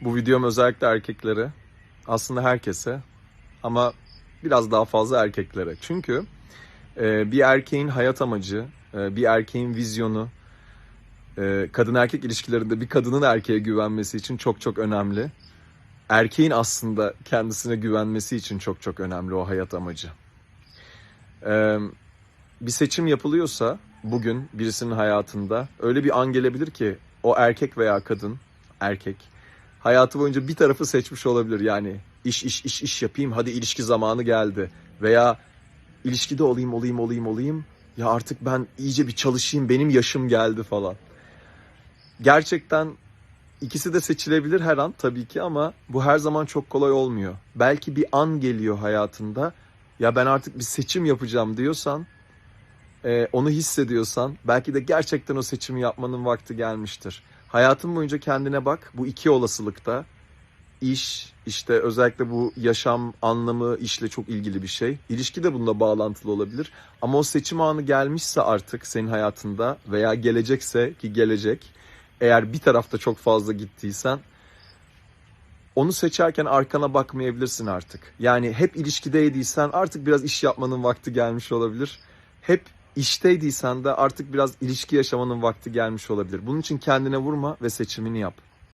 Bu videom özellikle erkeklere, aslında herkese ama biraz daha fazla erkeklere. Çünkü e, bir erkeğin hayat amacı, e, bir erkeğin vizyonu, e, kadın erkek ilişkilerinde bir kadının erkeğe güvenmesi için çok çok önemli. Erkeğin aslında kendisine güvenmesi için çok çok önemli o hayat amacı. Bir seçim yapılıyorsa bugün birisinin hayatında öyle bir an gelebilir ki o erkek veya kadın, erkek hayatı boyunca bir tarafı seçmiş olabilir. Yani iş iş iş iş yapayım hadi ilişki zamanı geldi veya ilişkide olayım olayım olayım olayım ya artık ben iyice bir çalışayım benim yaşım geldi falan. Gerçekten ikisi de seçilebilir her an tabii ki ama bu her zaman çok kolay olmuyor. Belki bir an geliyor hayatında ya ben artık bir seçim yapacağım diyorsan e, onu hissediyorsan belki de gerçekten o seçimi yapmanın vakti gelmiştir. Hayatın boyunca kendine bak bu iki olasılıkta iş işte özellikle bu yaşam anlamı işle çok ilgili bir şey. İlişki de bununla bağlantılı olabilir. Ama o seçim anı gelmişse artık senin hayatında veya gelecekse ki gelecek eğer bir tarafta çok fazla gittiysen onu seçerken arkana bakmayabilirsin artık. Yani hep ilişkideydiysen artık biraz iş yapmanın vakti gelmiş olabilir. Hep işteydiysen de artık biraz ilişki yaşamanın vakti gelmiş olabilir. Bunun için kendine vurma ve seçimini yap.